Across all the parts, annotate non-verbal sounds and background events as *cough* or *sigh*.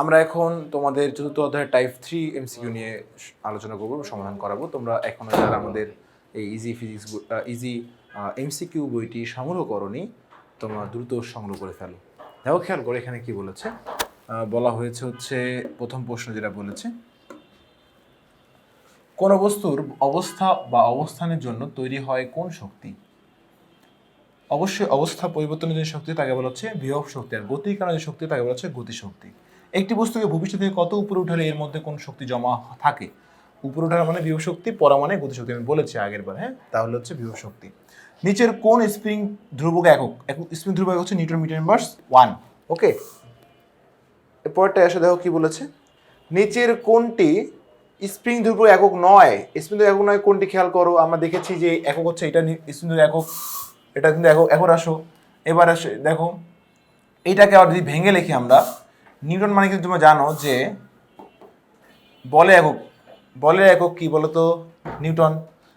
আমরা এখন তোমাদের চতুর্থ অধ্যায়ের টাইপ থ্রি এমসিকিউ নিয়ে আলোচনা করব সমাধান করাবো। তোমরা এখনও যারা আমাদের এই ইজি ফিজিক্স ইজি এমসিকিউ বইটি সংগ্রহ করনি, তোমরা দ্রুত সংগ্রহ করে ফেলো। দেখো, খেয়াল করে এখানে কি বলেছে। বলা হয়েছে হচ্ছে, প্রথম প্রশ্ন যেটা বলেছে, কোন বস্তুর অবস্থা বা অবস্থানের জন্য তৈরি হয় কোন শক্তি? অবশ্যই অবস্থা পরিবর্তনের যে শক্তি, তাকে বলা হচ্ছে বিভব শক্তি, আর গতির কারণে যে শক্তি, তাকে বলা হচ্ছে গতিশক্তি। একটি বস্তুকে ভবিষ্যৎ থেকে কত উপরে উঠালে এর মধ্যে কোন শক্তি জমা থাকে? উপরে ওঠার মানে বিভব শক্তি পরা মানে গতিশক্তি, আমি বলেছি আগের বার হ্যাঁ? তাহলে হচ্ছে বিভব শক্তি। নিচের কোন স্প্রিং ধ্রুবক একক? স্প্রিং ধ্রুবক একক হচ্ছে newton metre inverse one, okay? এরপরটা এসে দেখো কি বলেছে? নিচের কোনটি স্প্রিং ধ্রুবক একক নয়? স্প্রিং ধ্রুবক একক নয় কোনটি খেয়াল করো? আমরা দেখেছি যে একক হচ্ছে এটা স্প্রিং ধ্রুবক একক, এটা কিন্তু একক এখন আসো এবার আসো, দেখো, এটাকে আবার যদি ভেঙে লিখি আমরা নিউটন মানে কিন্তু তোমরা জানো যে বলে একক বলে একক কি বলতো? নিউটন।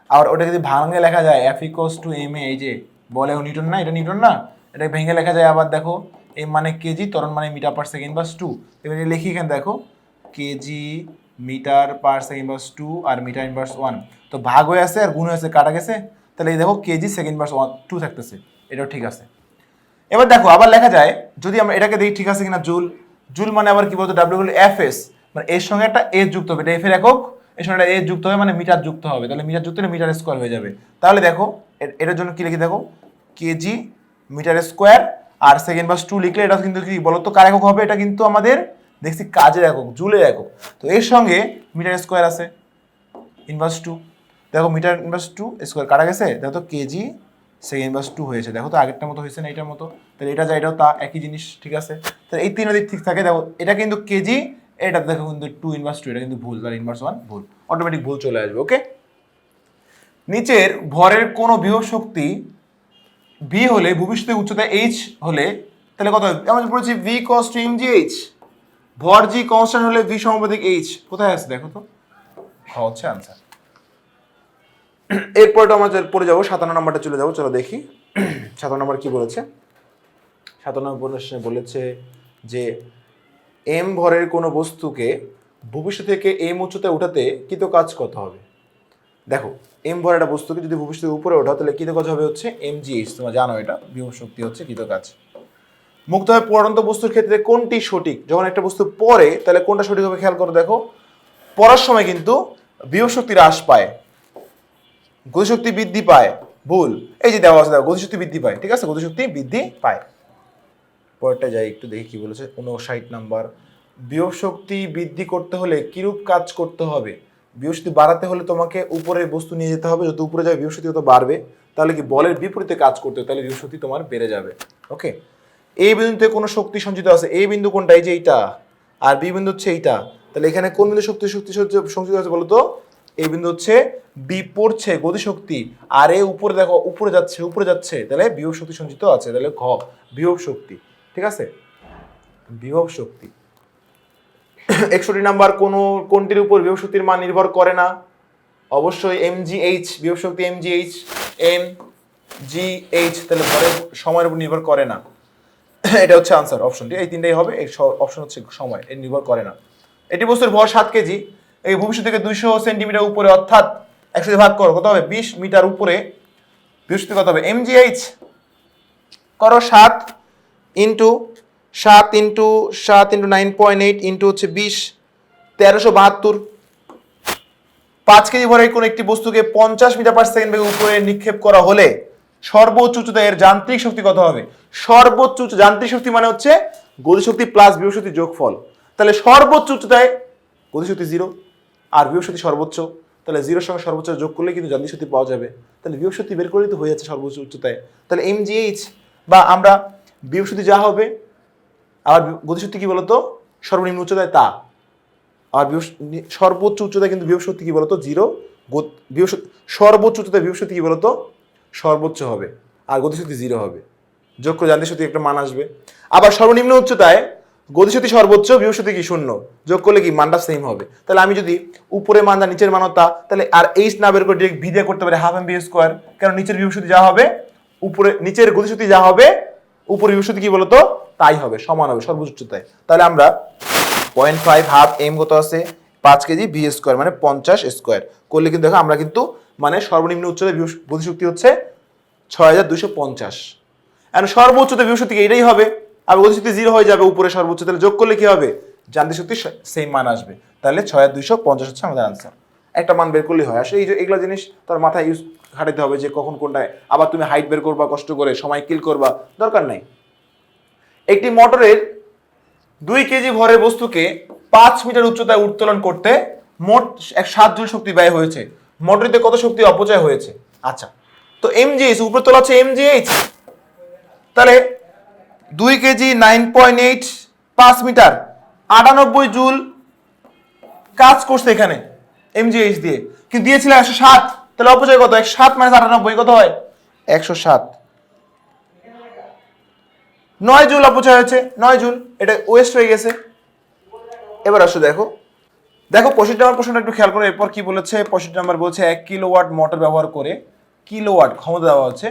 আর ওটা যদি ভাঙে লেখা যায় F equals to M A এই যে বলে নিউটন না, এটা নিউটন না, এটা ভেঙে লেখা যায় আবার দেখো এম মানে কেজি তরণ মানে মিটার পার সেকেন্ড বাস টু এবার লিখি এখানে দেখো কেজি মিটার পার সেকেন্ড বাস টু আর মিটার ইনভার্স ওয়ান তো ভাগ হয়ে আছে আর গুণ হয়ে আছে কাটা গেছে, তাহলে এই দেখো কেজি সেকেন্ড বাস ওয়ান টু থাকতেছে, এটাও ঠিক আছে। এবার দেখো, আবার লেখা যায়, যদি আমরা এটাকে দেখি ঠিক আছে কিনা, জুল জুল মানে আবার কি বলতো? ডাব্লিউ হলো এফ এস মানে এর সঙ্গে একটা এ যুক্ত হবে, এটা এফ এর একক, এর সঙ্গে একটা এ যুক্ত হবে মানে মিটার যুক্ত হবে। তাহলে মিটার যুক্ত হলে মিটার স্কোয়ার হয়ে যাবে। তাহলে দেখো এটার জন্য কি লিখি দেখো? কেজি মিটার স্কোয়ার, আর সেকেন্ড বাস টু লিখলে এটা কিন্তু কি বলতো? কার একক হবে? এটা কিন্তু আমাদের, দেখছি কাজের একক, জুলের একক। তো এর সঙ্গে মিটার স্কোয়ার আছে ইনভার্স টু দেখো মিটার ইনভার্স টু স্কোয়ার কাটা গেছে? দেখো কেজি সেকেন্ড ইনভার্স টু হয়েছে। দেখো তো আগেরটার মতো হয়েছে না এটার মতো? তাহলে এটা যা, এটাও তা, একই জিনিস, ঠিক আছে? তাহলে এই তিন দিক ঠিক থাকে। দেখো, এটা কিন্তু কেজি, এটা দেখো কিন্তু টু ইনভার্স টু এটা কিন্তু ভুল, তাহলে ইনভার্স ওয়ান ভুল। অটোমেটিক ভুল চলে আসবে ওকে নিচের ভরের কোনো বিভব শক্তি ভি হলে ভবিষ্যতে উচ্চতা এইচ হলে, তাহলে কত হবে? আমরা বলেছি ভি কস টু এম জি এইচ ভর জি কনস্ট্যান্ট হলে ভি সমাপতিক এইচ কোথায় আছে, দেখো তো? হচ্ছে আনসার এরপরটা আমরা চল- পড়ে যাব, সাতান্ন নম্বরটা চলে যাব, চলো দেখি। সাতান্ন নম্বর কি বলেছে? সাতান্ন নম্বর বলেছে যে, এম ভরের কোনো বস্তুকে ভবিষ্যৎ থেকে এম উচ্চতায় উঠাতে কৃত কাজ কত হবে? দেখো, এম ভর একটা বস্তুকে যদি ভবিষ্যতের উপরে ওঠা তাহলে কৃত কাজ হবে হচ্ছে এম জিএইচ তোমরা জানো এটা বিভব শক্তি হচ্ছে কৃত কাজ মুক্তভাবে পড়ন্ত বস্তুর ক্ষেত্রে কোনটি সঠিক? যখন একটা বস্তু পড়ে, তাহলে কোনটা সঠিক হবে খেয়াল করো দেখো। পড়ার সময় কিন্তু বিভব শক্তি হ্রাস পায়। গতিশক্তি বৃদ্ধি পায়। ভুল। এই যে দেওয়া আছে গতিশক্তি বৃদ্ধি পায়। ঠিক আছে? গতিশক্তি বৃদ্ধি পায়। পরেরটা যাই, একটু দেখি কি বলেছে। উনষাট নাম্বার। বিয়োগ শক্তি বৃদ্ধি করতে হলে কিরূপ কাজ করতে হবে? বিয়োগ শক্তি বাড়াতে হলে তোমাকে উপরে বস্তু নিয়ে যেতে হবে। যত উপরে যাবে শক্তি তত বাড়বে। তাহলে কি বলের বিপরীতে কাজ করতে হবে? তাহলে শক্তি তোমার বেড়ে যাবে। ওকে? এই বিন্দুতে কোনো শক্তি সঞ্চিত আছে? এই বিন্দু কোনটা? এই যে এইটা। আর বি বিন্দু হচ্ছে এইটা। তাহলে এখানে কোন বিন্দু শক্তি শক্তি সঞ্চিত আছে বলো তো এই বিন্দু হচ্ছে বি পড়ছে গতিশক্তি আর এ উপরে দেখো, উপরে যাচ্ছে উপরে যাচ্ছে, তাহলে বিভব শক্তি সঞ্চিত আছে, তাহলে ঘ, বিভব শক্তি, ঠিক আছে? বিভব শক্তি। *coughs* একষট্টি নাম্বার কোন, কোনটির উপর বিভব শক্তির মান নির্ভর করে না? অবশ্যই এম জি এইচ বিভব শক্তি M G H M G H তাহলে ভরের সময়ের উপর নির্ভর করে না। *coughs* এটা হচ্ছে আনসার অপশনটি এই তিনটাই হবে, এই অপশন হচ্ছে সময়, এর নির্ভর করে না। এটি বস্তুর ভর সাত কেজি। এই ভবিষ্যৎ থেকে দুইশো সেন্টিমিটার উপরে অর্থাৎ একশো ভাগ করো, কত হবে? বিশ মিটার উপরে। বৃহস্পতি কত হবে? এম জি এইচ করো সাত ইন্টু সাত ইন্টু সাত into nine point eight into হচ্ছে বিশ, তেরোশো বাহাত্তর। পাঁচ কেজি ভরের কোনো একটি বস্তুকে পঞ্চাশ মিটার পার সেকেন্ড বেগে উপরে নিক্ষেপ করা হলে সর্বোচ্চ উচ্চতা এর যান্ত্রিক শক্তি কত হবে? সর্বোচ্চ উচ্চ যান্ত্রিক শক্তি মানে হচ্ছে গতিশক্তি প্লাস বিভশক্তি যোগফল। তাহলে সর্বোচ্চ উচ্চতায় গতিশক্তি জিরো আর বিভশক্তি সর্বোচ্চ, তাহলে জিরোর সঙ্গে সর্বোচ্চ যোগ করলে কিন্তু শক্তি পাওয়া যাবে। তাহলে বিভশক্তি বের করলেই তো হয়ে যাচ্ছে সর্বোচ্চ উচ্চতায়। তাহলে এমজিএইচ বা আমরা বিভশক্তি যা হবে, আবার গতিশক্তি কি বলতো? সর্বনিম্ন উচ্চতায় তা। আর সর্বোচ্চ উচ্চতায় কিন্তু শক্তি কি বলতো? জিরো শক্তি- সর্বোচ্চ উচ্চতায় শক্তি কি বলতো? সর্বোচ্চ হবে। আর গতিশক্তি জিরো হবে। যোগ করে যান্ত্রিক শক্তি একটা মান আসবে। আবার সর্বনিম্ন উচ্চতায় গতিশক্তি সর্বোচ্চ শক্তি কি শূন্য? যোগ করলে কি? মানটা সেম হবে। তাহলে আমি যদি উপরে মান আর নিচের মান তা তাহলে আর এইচ না বের করে ডিরেক্ট দিয়ে করতে পারি হাফ এম বি স্কোয়ার কারণ নিচের শক্তি যা হবে? উপরে, নিচের গতিশক্তি যা হবে উপরে শক্তি কি বলতো? তাই হবে, সমান হবে সর্বোচ্চতায় তাহলে আমরা পয়েন্ট ফাইভ হাফ এম কত আছে? পাঁচ কেজি ভি স্কোয়ার মানে পঞ্চাশ স্কোয়ার করলে কিন্তু দেখো, আমরা কিন্তু মানে সর্বনিম্ন উচ্চতা গতিশক্তি হচ্ছে ছয় হাজার দুশো পঞ্চাশ। এখন সর্বোচ্চতে বিভূশক্তি এটাই হবে। আর গতিশক্তি জিরো হয়ে যাবে উপরে সর্বোচ্চ, তাহলে যোগ করলে কি হবে? যান্ত্রিক শক্তি সেম মান আসবে। তাহলে ছয় হাজার দুইশো পঞ্চাশ হচ্ছে আমাদের আনসার একটা মান বের করলেই হয়। আসলে এই যে এগুলো জিনিস তোর মাথায় ইউজ খাটাতে হবে যে কখন কোনটায়। আবার তুমি হাইট বের করবা, কষ্ট করে, সময় কিল করবা, দরকার নাই। একটি মোটরের দুই কেজি ভরের বস্তুকে পাঁচ মিটার উচ্চতায় উত্তোলন করতে মোট এক সাত জুল শক্তি ব্যয় হয়েছে। মোটরিতে কত শক্তি অপচয় হয়েছে? আচ্ছা তো এমজিএইচ উপরে তোলা হচ্ছে এমজিএইচ তাহলে দুই কেজি নাইন পয়েন্ট এইট পাঁচ মিটার, আটানব্বই জুল কাজ করছে এখানে এমজিএইচ দিয়ে। কিন্তু দিয়েছিল একশো সাত, তাহলে অপচয় কত? একশো সাত মাইনাস আটানব্বই, কত হয়? একশো সাত। নয় জুল অপচয় হয়েছে, নয় জুল, এটা ওয়েস্ট হয়ে গেছে। এবার আসো দেখো। দেখো, পঁয়ষট্টি নাম্বার প্রশ্নটা একটু খেয়াল করো, এরপর কি বলেছে? পঁয়ষট্টি নাম্বার বলছে, এক কিলোওয়াট মোটর ব্যবহার করে কিলোওয়াট ক্ষমতা দেওয়া হচ্ছে।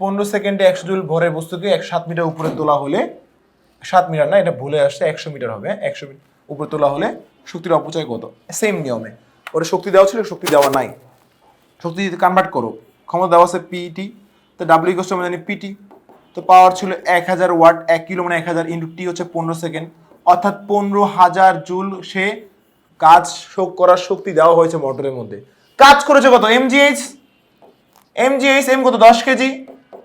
পনেরো সেকেন্ডে একশো জুল ভরের বস্তুকে এক সাত মিটার উপরে তোলা হলে, সাত মিটার না, এটা ভুলে আসছে একশো মিটার হবে, একশো মিটার উপরে তোলা হলে শক্তির অপচয় কত? সেম নিয়মে। ওটা শক্তি দেওয়া ছিল, শক্তি দেওয়া নাই। শক্তি যদি কনভার্ট করো, ক্ষমতা দেওয়া আছে পিটি তো ডাব্লিউ ইকোস আমরা জানি পিটি তো পাওয়ার ছিল এক হাজার ওয়াট এক কিলো মানে এক হাজার ইন্টু টি হচ্ছে পনেরো সেকেন্ড অর্থাৎ পনেরো হাজার জুল সে কাজ শোক করার শক্তি দেওয়া হয়েছে মোটরের মধ্যে। কাজ করেছে কত? এমজিএইচ এমজিএইচ এম কত? দশ কেজি?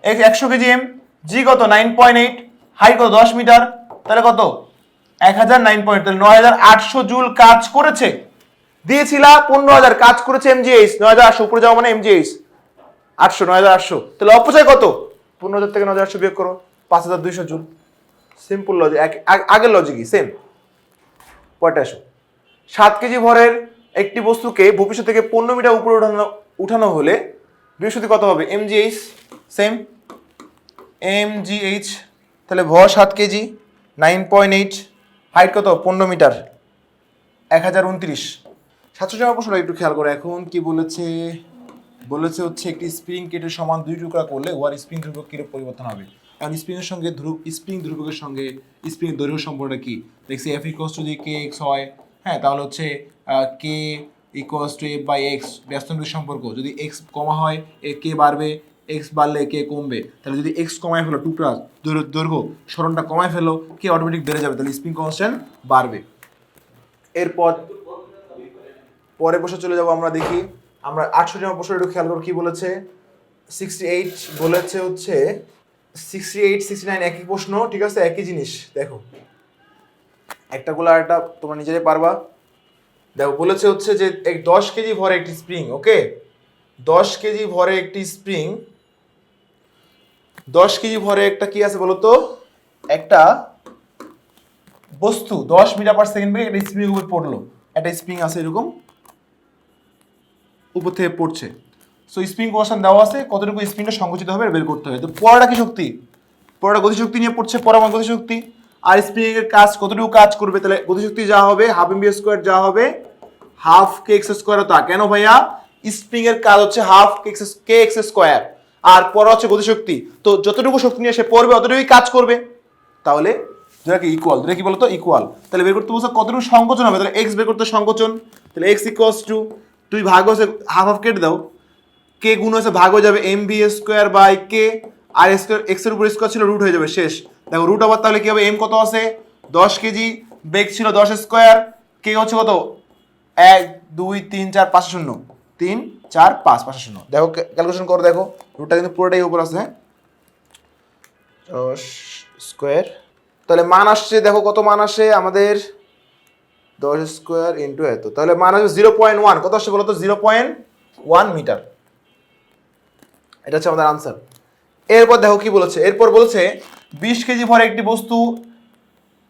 একশো কেজি এম জি কত? নাইন পয়েন্ট এইট হাই কত? দশ মিটার। তাহলে কত? এক হাজার নাইন পয়েন্ট তাহলে নয় হাজার আটশো জুল কাজ করেছে। দিয়েছিলা পনেরো হাজার, কাজ করেছে এমজিএইচ নয় হাজার আটশো, উপরে যাওয়া মানে এমজিএইচ আটশো, নয় হাজার আটশো। তাহলে অপচয় কত? পনেরো হাজার থেকে নয় হাজার আটশো বিয়োগ করো, পাঁচ হাজার দুইশো জুল। সিম্পল লজিক আগের লজিকই সেম আসো। সাত কেজি ভরের একটি বস্তুকে ভবিষ্যৎ থেকে পনেরো মিটার উপরে উঠানো উঠানো হলে বৃহস্পতি কত হবে? এমজিএইচ সেম এমজিএইচ তাহলে ভর সাত kg nine point eight height কত? পনেরো মিটার। এক হাজার উনত্রিশ। সাতশো টাকা প্রশ্নটা একটু খেয়াল করো। এখন কি বলেছে? বলেছে হচ্ছে একটি স্প্রিং কেটে সমান দুই টুকরা করলে ওয়ার স্প্রিং ধ্রুবক কিরূপ পরিবর্তন হবে? এখন স্প্রিংয়ের সঙ্গে ধ্রুব স্প্রিং ধ্রুবকের সঙ্গে স্প্রিং দৈর্ঘ্য সম্পর্কটা কি? দেখছি এফ ইকোয়াস যদি কে এক্স হয় হ্যাঁ তাহলে হচ্ছে K equals to F by X ব্যস্তনবিক সম্পর্ক। যদি এক্স কমা হয় এ কে বাড়বে এক্স বাড়লে কে কমবে, তাহলে যদি এক্স কমায় ফেলো টুকরা, দৈর্ঘ্য সরণটা কমায় ফেলো কে অটোমেটিক বেড়ে যাবে, তাহলে স্প্রিং কনস্ট্যান্ট বাড়বে। এরপর পরে বসে চলে যাব আমরা, দেখি। আমরা আটশো নম্বর প্রশ্ন একটু খেয়াল করো, কি বলেছে? সিক্সটি এইট বলেছে হচ্ছে সিক্সটি এইট সিক্সটি নাইন একই প্রশ্ন, ঠিক আছে? একই জিনিস, দেখো। একটা গুলো আর একটা তোমরা নিজেরাই পারবা। দেখো, বলেছে হচ্ছে যে দশ কেজি ভরে একটি স্প্রিং ওকে দশ কেজি ভরে একটি স্প্রিং দশ কেজি ভরে একটা কি আছে বলতো একটা বস্তু, দশ মিটার পার সেকেন্ড বেগে একটা স্প্রিং উপর পড়ল। একটা স্প্রিং আছে এরকম, উপর থেকে পড়ছে। সো স্প্রিং কোশন দেওয়া আছে, কতটুকু স্প্রিংটা সংকুচিত হবে বের করতে হবে। তো পড়াটা কি শক্তি? পড়াটা গতিশক্তি নিয়ে পড়ছে পরমাণু গতিশক্তি। আর স্প্রিং এর কাজ কতটুকু কাজ করবে? তাহলে গতিশক্তি যা হবে হাফ এম বি স্কোয়ার যা হবে হাফ কে এক্স স্কোয়ার তা। কেন ভাইয়া? স্প্রিং এর কাজ হচ্ছে half K X K X square আর পড়া হচ্ছে গতিশক্তি তো যতটুকু শক্তি নিয়ে সে পড়বে, অতটুকুই কাজ করবে। তাহলে যেটাকে ইকুয়াল যেটা কি বলতো? ইকুয়াল তাহলে বের করতে বলছে কতটুকু সংকোচন হবে? তাহলে এক্স বের করতে সংকোচন। তাহলে এক্স ইকুয়ালস টু তুই ভাগ হয়েছে হাফ হাফ কেটে দাও। কে গুণ হচ্ছে ভাগ হয়ে যাবে M B square by K R square এক্সের উপর স্কোয়ার ছিল রুট হয়ে যাবে, শেষ। দেখো রুট আবার তাহলে কি হবে? এম কত আছে? দশ কেজি বেগ ছিল দশ স্কোয়ার কে হচ্ছে কত? এক, দুই, তিন, চার, পাঁচ, শূন্য। তিন, চার, পাঁচ পাঁচ শূন্য। দেখো ক্যালকুলেশন করো, দেখো। রুটটা কিন্তু পুরোটাই উপর আছে স্কোয়ার তাহলে মান আসছে, দেখো কত মান আসে? আমাদের দশ স্কোয়ার ইন্টু এত। তাহলে মান আসবে জিরো পয়েন্ট ওয়ান কত আসছে বলো তো জিরো পয়েন্ট ওয়ান মিটার এটা হচ্ছে আমাদের আনসার এরপর দেখো কি বলেছে? এরপর বলছে, বিশ কেজি ভরে একটি বস্তু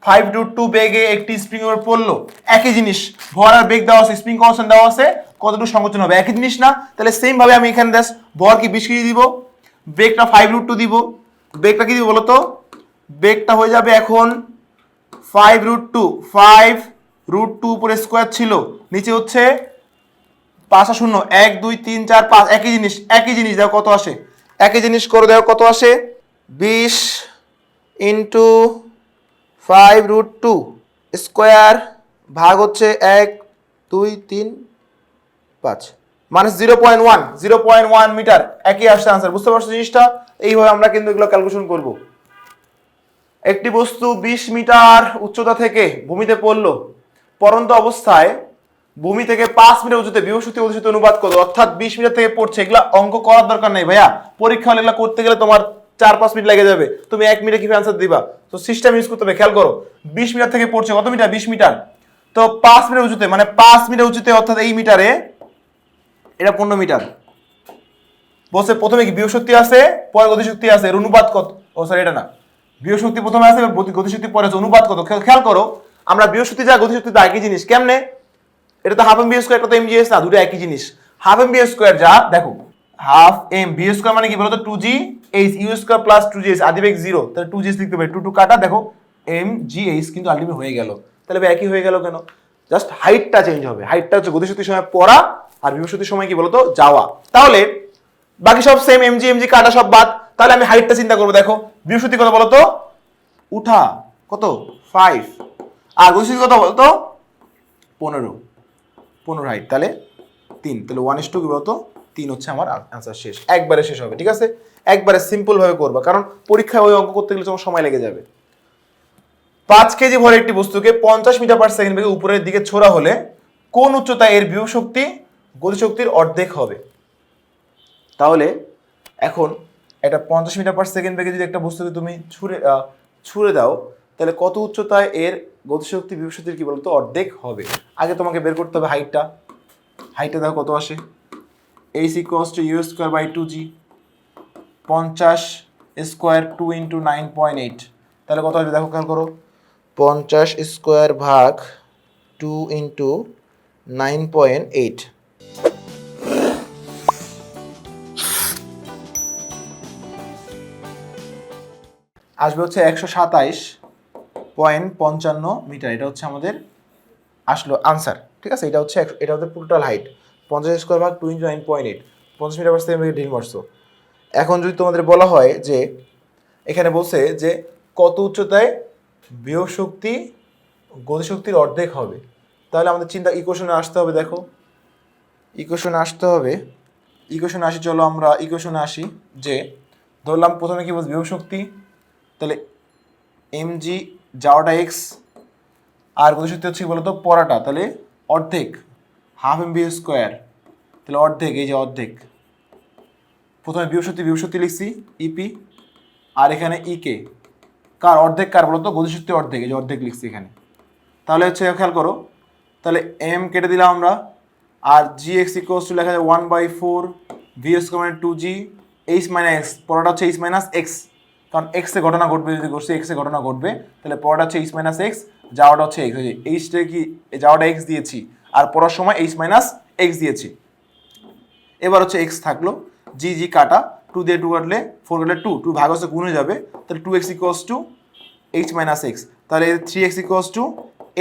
ফাইভ টু টু বেগে একটি স্প্রিং পড়ল। একই জিনিস ভর আর বেগ দেওয়া আছে স্প্রিং কনস্ট্যান্ট দেওয়া আছে কতটুকু সংকোচন হবে? একই জিনিস না? তাহলে সেম ভাবে আমি এখানে দেখ ভর কি বিশ কেজি দিব? বেগটা ফাইভ রুট টু দিব। বেগটা কি দিব বলো তো বেগটা হয়ে যাবে এখন five root two five root two উপরে স্কোয়ার ছিল। নিচে হচ্ছে পাঁচ শূন্য। এক, দুই, তিন, চার, পাঁচ। একই জিনিস একই জিনিস। দেখো কত আসে। একই জিনিস করে, দেখো কত আসে। বিশ into five root two square ভাগ হচ্ছে এক, দুই, তিন পাঁচ। মানে zero point one zero point one metre একই আসছে আনসার বুঝতে পারছ জিনিসটা? এইভাবে আমরা কিন্তু এগুলো ক্যালকুলেশন করব। একটি বস্তু বিশ মিটার উচ্চতা থেকে ভূমিতে পড়ল, পরন্ত অবস্থায় ভূমি থেকে পাঁচ মিটার উঁচুতে শক্তি অধিষ্ঠিত অনুবাদ করো অর্থাৎ বিশ মিটার থেকে পড়ছে, এগুলা অঙ্ক করার দরকার নেই ভাইয়া। পরীক্ষা হলে এগুলা করতে গেলে তোমার চার পাঁচ মিনিট লেগে যাবে। তুমি এক মিনিটে কীভাবে আনসার দিবা? তো সিস্টেম ইউজ করতে হবে, খেয়াল করো। বিশ মিটার থেকে পড়ছে, কত মিটার? বিশ মিটার। তো পাঁচ মিটার উঁচুতে মানে পাঁচ মিটার উঁচুতে অর্থাৎ এই মিটারে এটা পনেরো মিটার। বসে প্রথমে কি বিয়োশক্তি আছে, পরে গতিশক্তি আছে, এর অনুপাত কত? ও সরি এটা না। বিয়োশক্তি প্রথমে আছে গতিশক্তি পরে আছে, অনুপাত কত? খেয়াল- করো, আমরা বিয়োশক্তি যা, গতিশক্তি তা একই জিনিস, কেমনে? এটা তো হাফ এম বি স্কোয়ার একটা তো এম জি এস না দুটো একই জিনিস। হাফ এম বি স্কোয়ার যা, দেখো হাফ এম বি স্কোয়ার মানে কি বলতো? Two G H U square plus two G H আদিবেগ zero তাহলে টু জি এস লিখতে পারি টু টু কাটা, দেখো এম জি এইচ কিন্তু আলটিমেট হয়ে গেল। তাহলে একই হয়ে গেল কেন? জাস্ট হাইটটা চেঞ্জ হবে হাইটটা হচ্ছে গতিশক্তির সময় পড়া আর বিভশক্তির সময় কি বলতো? যাওয়া। তাহলে বাকি সব সেম এমজি এমজি কাটা সব বাদ। তাহলে আমি হাইটটা চিন্তা করব, দেখো। বৃহস্পতি কত বলতো? উঠা। কত? ফাইভ আর গতিশক্তি কত বলতো? পনেরো। পনেরো হাইট তাহলে তিন। তাহলে ওয়ান ইস টু কি বলতো? তিন হচ্ছে আমার আনসার শেষ। একবারে শেষ হবে, ঠিক আছে? একবারে সিম্পল ভাবে করবা, কারণ পরীক্ষায় ওই অঙ্ক করতে গেলে তোমার সময় লেগে যাবে। পাঁচ কেজি ভরে একটি বস্তুকে পঞ্চাশ মিটার পার সেকেন্ড বেগে উপরের দিকে ছোড়া হলে কোন উচ্চতায় এর বিভব শক্তি গতিশক্তির অর্ধেক হবে। তাহলে এখন একটা পঞ্চাশ মিটার পার সেকেন্ড বেগে যদি একটা বস্তুকে তুমি ছুঁড়ে ছুঁড়ে দাও, তাহলে কত উচ্চতায় এর গতিশক্তি বিভশক্তির কি বলতো, অর্ধেক হবে। আগে তোমাকে বের করতে হবে হাইটটা হাইটটা দেখো কত আসে। H equals to U square by two G পঞ্চাশ square two into nine point eight তাহলে কত আসবে, দেখো খেয়াল করো। পঞ্চাশ স্কোয়ার ভাগ two into nine point eight আসবে হচ্ছে একশো সাতাইশ পয়েন্ট পঞ্চান্ন মিটার। এটা হচ্ছে আমাদের আসলো আনসার ঠিক আছে? এটা হচ্ছে এটা হচ্ছে টোটাল হাইট পঞ্চাশ স্কোয়ার ভাগ two into nine point eight পঞ্চাশ মিটার পার সেকেন্ড ঢিল মারছো। এখন যদি তোমাদের বলা হয় যে, এখানে বলছে যে কত উচ্চতায় বিয়োগ শক্তি গতিশক্তির অর্ধেক হবে। তাহলে আমাদের চিন্তা ইকুয়েশনে আসতে হবে, দেখো। ইকুয়েশনে আসতে হবে। ইকুয়েশনে আসি, চলো আমরা ইকুয়েশনে আসি যে, ধরলাম প্রথমে কি বলছি বিয়োগ শক্তি তাহলে এম জি যাওয়াটা এক্স আর গতিশক্তি হচ্ছে বলতো? পড়াটা। তাহলে অর্ধেক হাফ এম বি স্কোয়ার তাহলে অর্ধেক, এই যে অর্ধেক। প্রথমে বিভশক্তি বিভশক্তি লিখছি ইপি আর এখানে ইকে কার অর্ধেক, কার বলতো? গতিশক্তি অর্ধেক, এই যে অর্ধেক লিখছি এখানে। তাহলে হচ্ছে খেয়াল করো, তাহলে এম কেটে দিলাম আমরা, আর জি এক্স ইকোয়াস টু লেখা যায় one by four V S comment to G H minus X পরোটা হচ্ছে এইচ মাইনাস এক্স কারণ এক্স এক্সে ঘটনা ঘটবে যদি করছে এক্সে ঘটনা ঘটবে, তাহলে পরোটা হচ্ছে এইচ মাইনাস এক্স যাওয়াটা হচ্ছে এক্স এইচটা কি যাওয়াটা এক্স দিয়েছি, আর পড়ার সময় এইচ মাইনাস এক্স দিয়েছি। এবার হচ্ছে এক্স থাকল জি জি কাটা টু দিয়ে টু কাটলে ফোর কাটলে টু টু ভাগ হচ্ছে গুণে যাবে, তাহলে two X equals to H minus X তাহলে three X equals to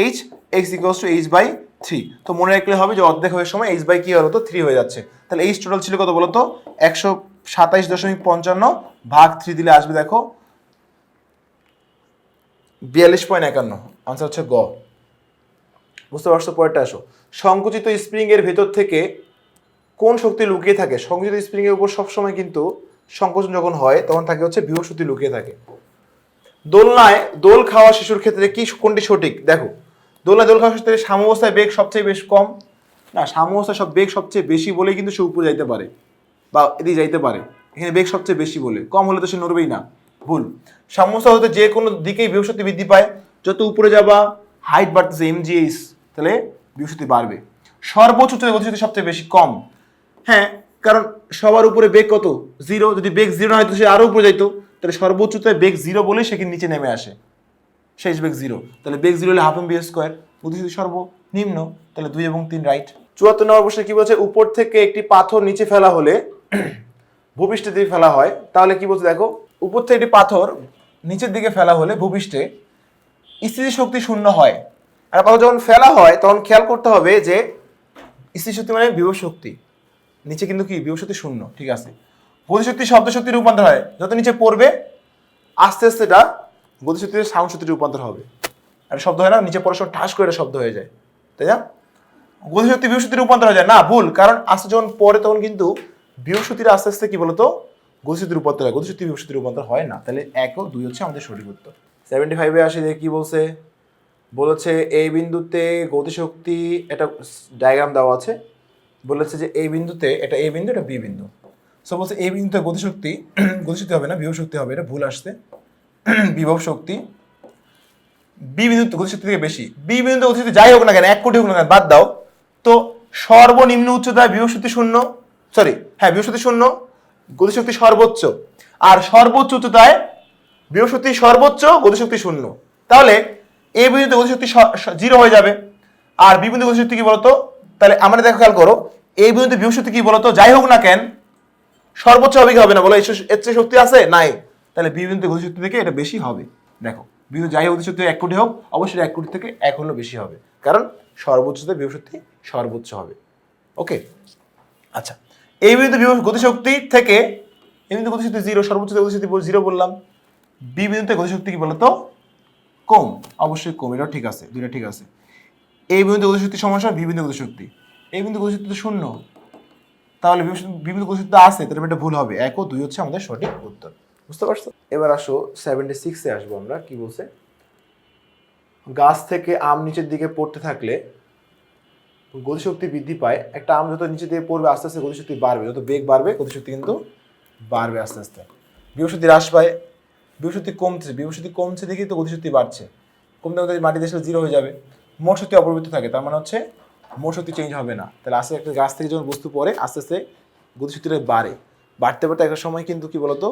H X equals to H by three তো মনে রাখলে হবে যে অর্ধেক হওয়ার সময় এইচ বাই কি হলো তো থ্রি হয়ে যাচ্ছে। তাহলে এইচ টোটাল ছিল কত বলো তো একশো সাতাইশ দশমিক পঞ্চান্ন ভাগ থ্রি দিলে আসবে দেখো বিয়াল্লিশ পয়েন্ট একান্ন। আনসার হচ্ছে গ। বুঝতে পারছ? পরেরটা আসো। সংকুচিত স্প্রিং এর ভেতর থেকে কোন শক্তি লুকিয়ে থাকে? সংকুচিত স্প্রিং এর উপর সবসময় কিন্তু সংকোচন যখন হয়, তখন থাকে হচ্ছে বিভব শক্তি লুকিয়ে থাকে। দোলনায় দোল খাওয়া শিশুর ক্ষেত্রে কি কোনটি সঠিক? দেখো, দোলনায় দোল খাওয়া ক্ষেত্রে সাম্যবস্থায় বেগ সবচেয়ে বেশ কম। না, সাম্যবস্থায় সব বেগ সবচেয়ে বেশি বলেই কিন্তু সে উপরে যাইতে পারে। বা এদিকে যাইতে পারে। এখানে বেগ সবচেয়ে বেশি বলে। কম হলে তো সে নড়বেই না। ভুল। সাম্যাবস্থা হতে যে কোনো দিকেই শক্তি বৃদ্ধি পায়। যত উপরে যাবা হাইট বাড়তেছে এমজিএইচ তাহলে বিভব বাড়বে। সর্বোচ্চ উচ্চতায় গতিশক্তি সবচেয়ে বেশি কম। হ্যাঁ কারণ সবার উপরে বেগ কত? জিরো যদি বেগ জিরো না হয় তো সে আরও উপরে যাইতো। তাহলে সর্বোচ্চতায় বেগ জিরো বলেই সে নিচে নেমে আসে। শেষ বেগ জিরো তাহলে বেগ জিরো হলে হাফ এম বি স্কোয়ার গতিশক্তি সর্বনিম্ন। তাহলে দুই এবং তিন রাইট চুয়াত্তর নম্বর প্রশ্নে কি বলছে? উপর থেকে একটি পাথর নিচে ফেলা হলে ভূপৃষ্ঠে দিকে ফেলা হয়, তাহলে কি বলছে দেখো, উপর থেকে একটি পাথর নিচের দিকে ফেলা হলে ভূপৃষ্ঠে স্থিতি শক্তি শূন্য হয়। আর পাথর যখন ফেলা হয়, তখন খেয়াল করতে হবে যে স্থিতি শক্তি মানে বিভব শক্তি নিচে কিন্তু কি? বিভব শক্তি শূন্য। ঠিক আছে। গতিশক্তি শব্দ শক্তি রূপান্তর হয়। যত নিচে পড়বে, আস্তে আস্তে এটা গতিশক্তিতে সাউন্ড শক্তিতে রূপান্তর হবে। একটা শব্দ হয় না, নিচে পড়ার সময় ঠাস করে শব্দ হয়ে যায়। তাই না? গতিশক্তি বিভূষতির রূপান্তর হয়ে যায়। না, ভুল। কারণ আস্তে যখন পরে তখন কিন্তু বিভূষতির আস্তে আস্তে কি বলতো? গতিশক্তির রূপান্তর হয়। গতিশক্তি বিভূষতির রূপান্তর হয় না। তাহলে এক ও দুই হচ্ছে আমাদের সঠিক উত্তর। সেভেন্টি ফাইভে আসি দেখে কি বলছে? বলেছে এই বিন্দুতে গতিশক্তি একটা ডায়াগ্রাম দেওয়া আছে। বলেছে যে এই বিন্দুতে এটা এ বিন্দু, এটা বি বিন্দু। সো বলছে এই বিন্দুতে গতিশক্তি *clears throat* গতিশক্তি হবে না, বিভব শক্তি হবে, এটা ভুল আসছে। *clears throat* বিভব শক্তি, বি বিন্দুতে গতিশক্তি থেকে বেশি। বি বিন্দুতে গতিশক্তি যাই হোক না কেন, এক কোটি হোক না কেন, বাদ দাও। তো সর্বনিম্ন উচ্চতায় বিভব শক্তি শূন্য। সরি হ্যাঁ বৃহস্পতি শূন্য, গতিশক্তি সর্বোচ্চ। আর সর্বোচ্চ উচ্চতায় শক্তি সর্বোচ্চ, গতিশক্তি শূন্য। তাহলে এ বিন্দুতে গতিশক্তি জিরো হয়ে যাবে। আর বি বিন্দু গতিশক্তি কি বলতো? তাহলে আমরা দেখো খেয়াল করো এই বিন্দুতে শক্তি কি বলতো? যাই হোক না কেন, সর্বোচ্চ হবে কি হবে না বলো? এর চেয়ে- শক্তি আছে? নাই। তাহলে বি বিন্দু গতিশক্তি থেকে এটা বেশি হবে। দেখো, বিন্দু যাই হোক, গতিশক্তি এক কোটি হোক, অবশ্যই এক কোটি থেকে এক হলেও বেশি হবে। কারণ সর্বোচ্চতে শক্তি সর্বোচ্চ হবে। ওকে আচ্ছা। এই বিন্দু বিভব গতিশক্তি থেকে, এই বিন্দু গতিশক্তি জিরো, সর্বোচ্চ গতিশক্তি জিরো বললাম। বি বিন্দুতে গতিশক্তি কি বলতো? কম। অবশ্যই কম, এটাও ঠিক আছে, দুইটা ঠিক আছে। এই বিন্দু গতিশক্তি সমস্যা বি বিন্দু গতিশক্তি। এই বিন্দু গতিশক্তি শূন্য। তাহলে বিভিন্ন- বিভিন্ন গতিশক্তি আছে, তাহলে এটা ভুল হবে। এক ও দুই হচ্ছে আমাদের সঠিক উত্তর। বুঝতে পারছ? এবার আসো সেভেন্টি সিক্সে আসব আমরা, কি বলছে? গাছ থেকে আম নিচের দিকে পড়তে থাকলে গতিশক্তি বৃদ্ধি পায়, একটা আম যত নিচে দিয়ে পড়বে, আস্তে আস্তে গতিশক্তি বাড়বে। যত বেগ বাড়বে, গতিশক্তি কিন্তু বাড়বে আস্তে আস্তে। বিভশক্তি হ্রাস পায় বিভশক্তি কমছে বিভশক্তি কমছে দেখি তো গতিশক্তি বাড়ছে। কমতে কমতে মাটি দেশে জিরো হয়ে যাবে। মোট শক্তি অপরিবর্তিত থাকে, তার মানে হচ্ছে মোট শক্তি চেঞ্জ হবে না। তাহলে আস্তে একটা গাছ থেকে যখন বস্তু পড়ে, আস্তে আস্তে গতিশক্তিটা বাড়ে। বাড়তে বাড়তে একটা সময় কিন্তু কী বলতো?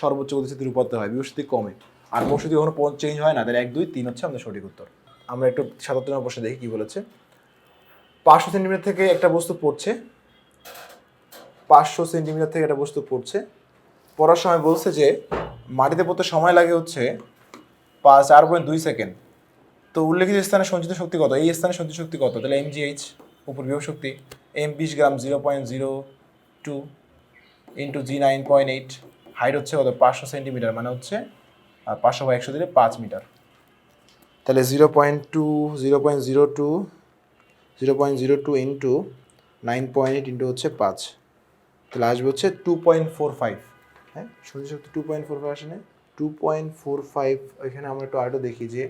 সর্বোচ্চ গতিশক্তি রূপান্তর হয় বিভশক্তি কমে। আর মোট শক্তি কখনো চেঞ্জ হয় না, তাহলে এক, দুই, তিন হচ্ছে আমাদের সঠিক উত্তর। আমরা একটু সাতাত্তর নম্বর প্রশ্নে দেখি কী বলেছে। পাঁচশো সেন্টিমিটার থেকে একটা বস্তু পড়ছে। পাঁচশো সেন্টিমিটার থেকে একটা বস্তু পড়ছে। পড়ার সময় বলছে যে, মাটিতে পড়তে সময় লাগে হচ্ছে পাঁচ, চার পয়েন্ট দুই সেকেন্ড তো উল্লেখিত স্থানে সঞ্চিত শক্তি কত? এই স্থানে সঞ্চিত শক্তি কত? তাহলে এম জিএইচ উপর বিভব শক্তি এম বিশ gram zero point zero two into G nine point eight height হচ্ছে কত? পাঁচশো সেন্টিমিটার মানে হচ্ছে আর পাঁচশো বা একশো দিলে পাঁচ মিটার। তাহলে zero point two zero point zero two zero point zero two into nine point eight into হচ্ছে পাঁচ। তাহলে আসবে হচ্ছে টু পয়েন্ট ফোর ফাইভ। হ্যাঁ সত্যি শক্তি টু পয়েন্ট ফোর ফাইভ আসে না? টু পয়েন্ট ফোর ফাইভ, এখানে আমরা একটু আরেকটু দেখি যে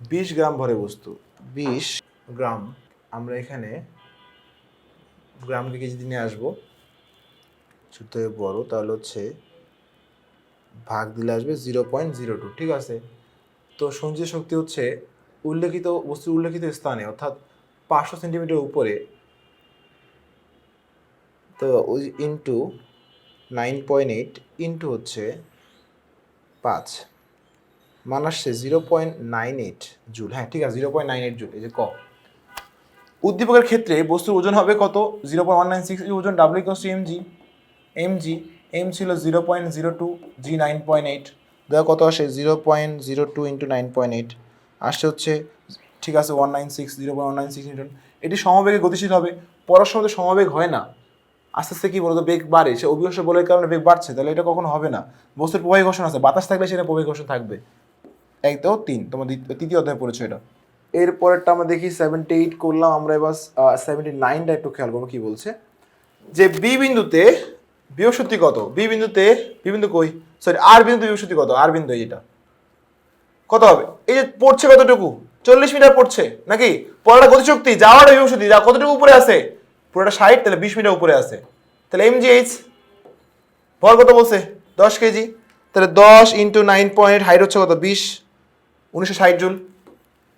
বিশ গ্রাম ভরে বস্তু। বিশ গ্রাম, আমরা এখানে গ্রাম গ্রামকে কেজি দিনে আসব ছোট থেকে বড়, তাহলে হচ্ছে ভাগ দিলে আসবে জিরো পয়েন্ট জিরো টু, ঠিক আছে? তো সঞ্চয় শক্তি হচ্ছে উল্লেখিত, বস্তুর উল্লেখিত স্থানে, অর্থাৎ পাঁচশো সেন্টিমিটার উপরে, তো ওই into nine point eight into হচ্ছে পাঁচ মান আসছে zero point nine eight joule হ্যাঁ ঠিক আছে zero point nine eight joule এই যে ক। উদ্দীপকের ক্ষেত্রে বস্তুর ওজন হবে কত? Zero point one nine six ওজন W equals to M G M G M ছিল zero point zero two G nine point eight দেওয়া কত আসে? Zero point zero two into nine point eight আসছে হচ্ছে ঠিক আছে one nine six zero point one nine six newton. এটি সমবেগে গতিশীল হবে পড়ার সময় সমবেগ হয় না। আস্তে আস্তে কি বলতো, বেগ বাড়ে, সে অভিকর্ষ বলের কারণে বেগ বাড়ছে, তাহলে এটা কখনো হবে না। বস্তুর প্রবাহী ঘর্ষণ আছে, বাতাস থাকলে সেটা প্রবাহী ঘর্ষণ থাকবে। এক, তো তিন, তোমার তৃতীয় অধ্যায় পড়েছো এটা। এর পরেরটা আমরা দেখি সেভেন্টি এইট করলাম, আমরা এবার সেভেন্টি নাইনটা একটু খেয়াল করব, কী বলছে? যে বি বিন্দুতে বৃহস্পতি কত? বি বিন্দুতে বি বিন্দু কই? সরি আর বিন্দুতে বৃহস্পতি কত? আর বিন্দু এটা কত হবে? এই যে পড়ছে কতটুকু? চল্লিশ মিটার পড়ছে, নাকি? পড়াটা গতিশক্তি, যাওয়াটা বৃহস্পতি যা কতটুকু উপরে আছে? পুরোটা ষাট, তাহলে বিশ মিটার উপরে আছে। তাহলে এম এইচ ভর কত বলছে? দশ কেজি। তাহলে দশ ইন্টু নাইন পয়েন্ট হাইট হচ্ছে কত? বিশ। উনিশশো ষাট জুল।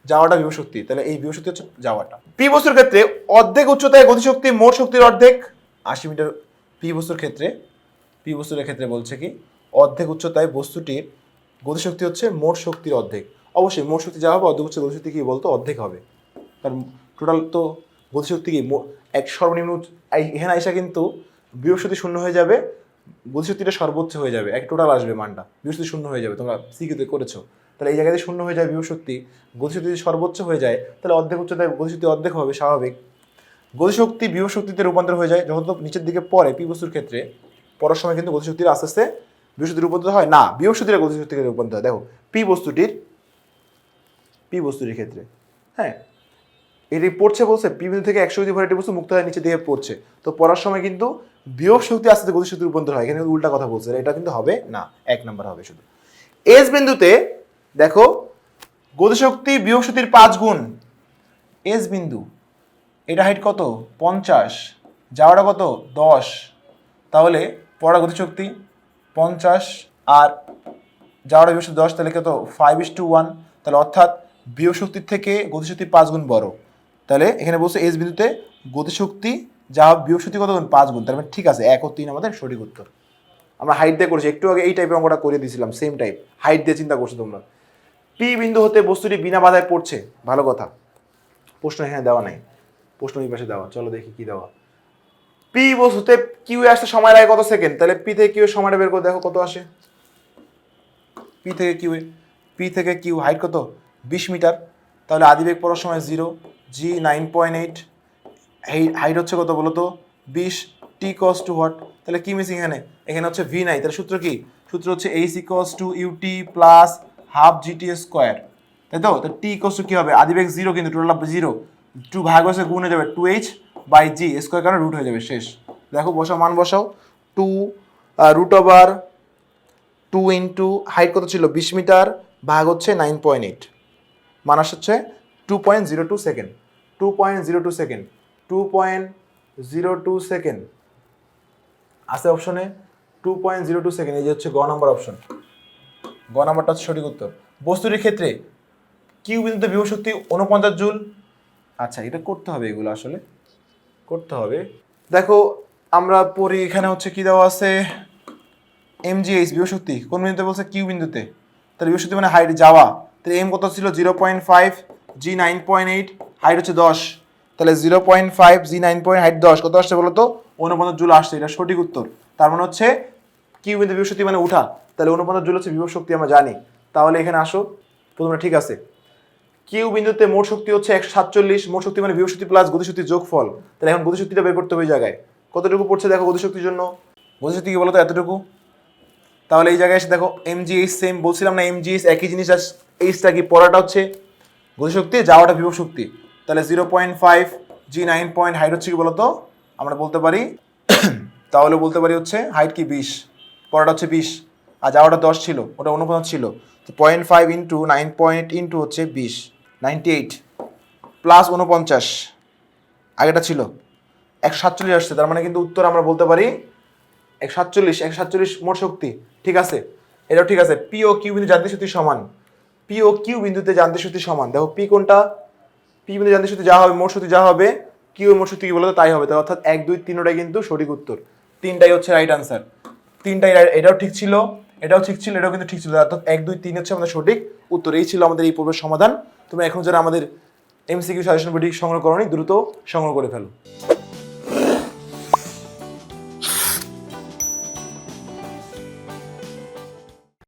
যাওয়াটা বিভশক্তি তাহলে এই বিভশক্তি হচ্ছে যাওয়াটা। পি বস্তুর ক্ষেত্রে অর্ধেক উচ্চতায় গতিশক্তি, মোট শক্তির অর্ধেক। আশি মিটার পি বস্তুর ক্ষেত্রে পি বস্তুর ক্ষেত্রে বলছে কি? অর্ধেক উচ্চতায় বস্তুটির গতিশক্তি হচ্ছে মোট শক্তির অর্ধেক। অবশ্যই, মোট শক্তি যা হবে অর্ধেক উচ্চ গতিশক্তি কি বলতো? অর্ধেক হবে। কারণ টোটাল তো গতিশক্তি কি? এক সর্বনিম্ন এখানে আইসা কিন্তু বৃহস্পতি শূন্য হয়ে যাবে গতিশক্তিটা সর্বোচ্চ হয়ে যাবে, এক টোটাল আসবে মানটা। বৃহস্পতি শূন্য হয়ে যাবে, তোমরা সিকিতে করেছ। তাহলে এই জায়গাতে শূন্য হয়ে যায় বৃহস্পতি গতিশক্তি যদি সর্বোচ্চ হয়ে যায়, তাহলে অর্ধেক উচ্চতায় গতিশক্তি অর্ধেক হবে, স্বাভাবিক। গতিশক্তি বৃহস্পতিতে রূপান্তর হয়ে যায়, যখন নিচের দিকে পড়ে পি বস্তুর ক্ষেত্রে, পড়ার সময় কিন্তু গতিশক্তির আস্তে আস্তে বৃহস্পতি রূপান্তর হয়। না বৃহস্পতির গতিশক্তিকে রূপান্তর হয়। দেখো পি বস্তুটির পি বস্তুটির ক্ষেত্রে। হ্যাঁ এটি পড়ছে বলছে পি বিন্দু থেকে একশো যদি ভরে একটি বস্তু মুক্ত হয় নিচে দিয়ে পড়ছে। তো পড়ার সময় কিন্তু বিয়োগ শক্তি আস্তে গতি শক্তির রূপান্তর হয়। এখানে উল্টা কথা বলছে, এটা কিন্তু হবে না, এক নাম্বার হবে শুধু। এস বিন্দুতে, দেখো, গতিশক্তি বিয়োগ শক্তির পাঁচ গুণ। এস বিন্দু, এটা হাইট কত? পঞ্চাশ। যাওয়াটা কত? দশ। তাহলে পড়া গতিশক্তি পঞ্চাশ আর যাওয়াটা বিয়োগ শক্তি দশ, তাহলে কত? ফাইভ ইস টু ওয়ান তাহলে অর্থাৎ শক্তির থেকে গতিশক্তি পাঁচ গুণ বড়। তাহলে এখানে বলছে এস বিন্দুতে গতিশক্তি, যা শক্তি কত গুণ? পাঁচ গুণ। তার মানে ঠিক আছে, এক ও তিন আমাদের সঠিক উত্তর। আমরা হাইট দিয়ে করেছি। একটু আগে এই টাইপের অঙ্কটা করে দিয়েছিলাম সেম টাইপ হাইট দিয়ে চিন্তা করছ তোমরা। পি বিন্দু হতে বস্তুটি বিনা বাধায় পড়ছে। ভালো কথা। প্রশ্ন এখানে দেওয়া নাই। প্রশ্ন এই পাশে দেওয়া। চলো দেখি কি দেওয়া। পি বস্তুতে কিউ আসতে সময় লাগে কত সেকেন্ড তাহলে পি থেকে কিউ সময়টা বের করে। দেখো কত আসে। পি থেকে কিউ পি থেকে কিউ হাইট কত? বিশ মিটার, তাহলে আদিবেগ পড়ার সময় zero G nine point eight height হচ্ছে কত বলো তো? বিশ টি কস টু হোয়াট তাহলে কি মিসিং এখানে? এখানে হচ্ছে ভি নাই তাহলে সূত্র কি? সূত্র হচ্ছে H X two UT plus half GT square তাই তো? তো টি ইকস টু কী হবে? আদিবেগ জিরো কিন্তু টোটাল জিরো টু ভাগ হচ্ছে গুণ হয়ে যাবে two H by G square কারণে রুট হয়ে যাবে, শেষ। দেখো, বসাও, মান বসাও। Two root over two into height কত ছিল? বিশ মিটার, ভাগ হচ্ছে নাইন পয়েন্ট এইট মানাস হচ্ছে two point zero two second two point zero two second two point zero two second আছে অপশনে two point zero two second এই যে হচ্ছে গ নাম্বার অপশন গ নাম্বারটা হচ্ছে সঠিক উত্তর। বস্তুটির ক্ষেত্রে কিউ বিন্দুতে বিভব শক্তি উনপঞ্চাশ জুল। আচ্ছা এটা করতে হবে এগুলো আসলে। করতে হবে। দেখো, আমরা পড়ি এখানে হচ্ছে কি দেওয়া আছে? এম জি এমজিএইচ বিভশক্তি কোন বিন্দুতে বলছে কিউ বিন্দুতে? তাহলে বিভশক্তি মানে হাইট যাওয়া। তাহলে এম কত ছিল? Zero point five G nine point eight height হচ্ছে দশ। তাহলে zero point five G nine point height দশ। কত আসছে বলো তো জুল আসছে, এটা সঠিক উত্তর। তার মানে হচ্ছে কিউ বিন্দু বিভশক্তি মানে উঠা? তাহলে উনপঞ্চাশ জুল হচ্ছে বিভব শক্তি, আমরা জানি। তাহলে এখানে আসো প্রথমে ঠিক আছে। কিউ বিন্দুতে মোট শক্তি হচ্ছে একশো সাতচল্লিশ, মোট শক্তি মানে বিভব শক্তি প্লাস গতিশক্তির যোগফল। তাহলে এখন গতিশক্তিটা বের করতে হবে জায়গায়। কতটুকু পড়ছে দেখো গতিশক্তির জন্য? গতিশক্তি কি বলতো? এতটুকু। তাহলে এই জায়গায় এসে দেখো এমজিএইচ সেম বলছিলাম না এমজিএইচ একই জিনিস আর এইচটা কি পড়াটা হচ্ছে? গতিশক্তি, যাওয়াটা বিভব শক্তি। তাহলে zero point five G nine point height হচ্ছে কি বলতো? আমরা বলতে পারি, *coughs* তাহলে বলতে পারি হচ্ছে হাইট কি বিশ? পড়াটা হচ্ছে বিশ। আর যাওয়াটা দশ ছিল, ওটা অনুপাত ছিল। তো point five into nine point into হচ্ছে বিশ নাইনটি এইট প্লাস উনপঞ্চাশ। আগেটা ছিল। একশো সাতচল্লিশ আসছে, তার মানে কিন্তু উত্তর আমরা বলতে পারি এক সাতচল্লিশ এক সাতচল্লিশ মোট শক্তি। ঠিক আছে? এটাও ঠিক আছে। পি ও কিউ বিন্দু যান্ত্রিক শক্তি সমান। পি ও কিউ বিন্দুতে যান্ত্রিক শক্তি সমান। দেখো পি কোনটা? পি বিন্দু যান্ত্রিক শক্তি যা হবে, মোট শক্তি যা হবে কিউ মোট শক্তি কি বলতো? তাই হবে। তাই অর্থাৎ এক, দুই তিনটাই কিন্তু সঠিক উত্তর। তিনটাই হচ্ছে রাইট আনসার তিনটাই এটাও ঠিক ছিল। এটাও ঠিক ছিল, এটাও কিন্তু ঠিক ছিল। অর্থাৎ এক, দুই, তিন হচ্ছে আমাদের সঠিক উত্তর। এই ছিল আমাদের এই পূর্বের সমাধান। তোমরা এখন যারা আমাদের এমসিকিউ সাজেশন বইটি সংগ্রহ করনি, দ্রুত সংগ্রহ করে ফেলো।